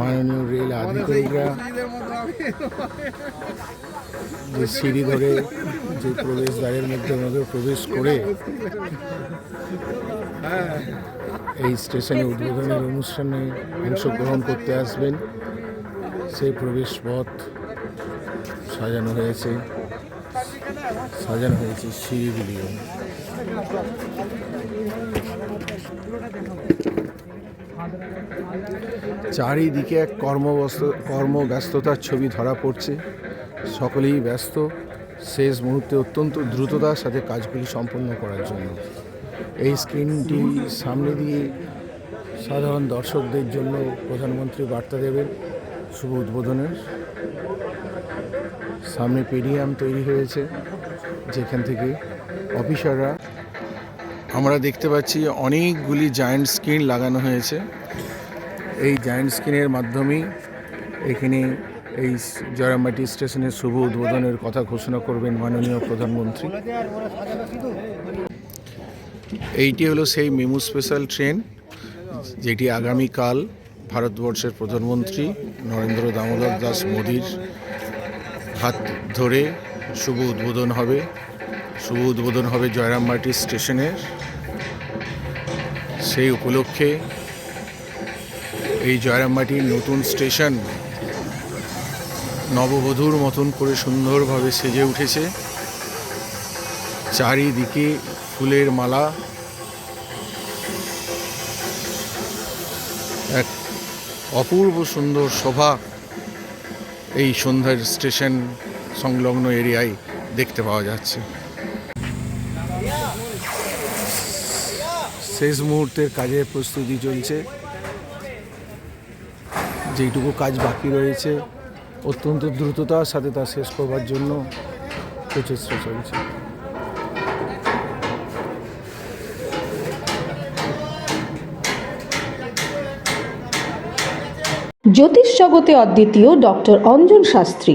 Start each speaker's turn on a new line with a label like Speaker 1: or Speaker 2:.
Speaker 1: মাননীয় রেল
Speaker 2: আমাদের
Speaker 1: আধিকারিকরা যে সিঁড়ি ধরে যে প্রবেশদ্বারের মধ্যে মধ্যে প্রবেশ করে এই স্টেশনে উদ্বোধনের অনুষ্ঠানে অংশগ্রহণ করতে আসবেন। সেই প্রবেশ পথ সাজানো হয়েছে। সাজানো হয়েছে সিঁড়িগুলিও। চারিদিকে এক কর্মব্যস্ত কর্মব্যস্ততার ছবি ধরা পড়ছে। সকলেই ব্যস্ত। শেষ মুহূর্তে অত্যন্ত দ্রুততার সাথে কাজগুলি সম্পন্ন করার জন্য। এই স্ক্রিনটি সামনে দিয়ে সাধারণ দর্শকদের জন্য প্রধানমন্ত্রী বার্তা দেবেন। শুভ উদ্বোধনের। সামনে পেডিয়াম তৈরি হয়েছে, যেখান থেকে অফিসাররা আমরা দেখতে পাচ্ছি অনেকগুলি জায়ান্ট স্ক্রিন লাগানো হয়েছে। এই জায়ান্ট স্ক্রিনের মাধ্যমেই এখানে এই জয়রামবাটি স্টেশনের শুভ উদ্বোধনের কথা ঘোষণা করবেন মাননীয় প্রধানমন্ত্রী। এইটি হলো সেই মেমু স্পেশাল ট্রেন যেটি আগামীকাল ভারতবর্ষের প্রধানমন্ত্রী নরেন্দ্র দামোদর দাস মোদির হাত ধরে শুভ উদ্বোধন হবে। শুভ উদ্বোধন হবে জয়রামবাটি স্টেশনের সেই উপলক্ষে এই জয়রামবাটির নতুন স্টেশন নববধূর মতন করে সুন্দরভাবে সেজে উঠেছে। চারিদিকে ফুলের মালা, এক অপূর্ব সুন্দর শোভা এই সন্ধ্যার স্টেশন সংলগ্ন এরিয়ায় দেখতে পাওয়া যাচ্ছে। শেষ মুহূর্তের কাজের প্রস্তুতি চলছে। যেইটুকু কাজ বাকি রয়েছে, অত্যন্ত দ্রুততার সাথে তা শেষ করবার জন্য প্রচেষ্টা চলছে।
Speaker 3: জ্যোতিষ জগতে অদ্বিতীয় ডক্টর অঞ্জন শাস্ত্রী।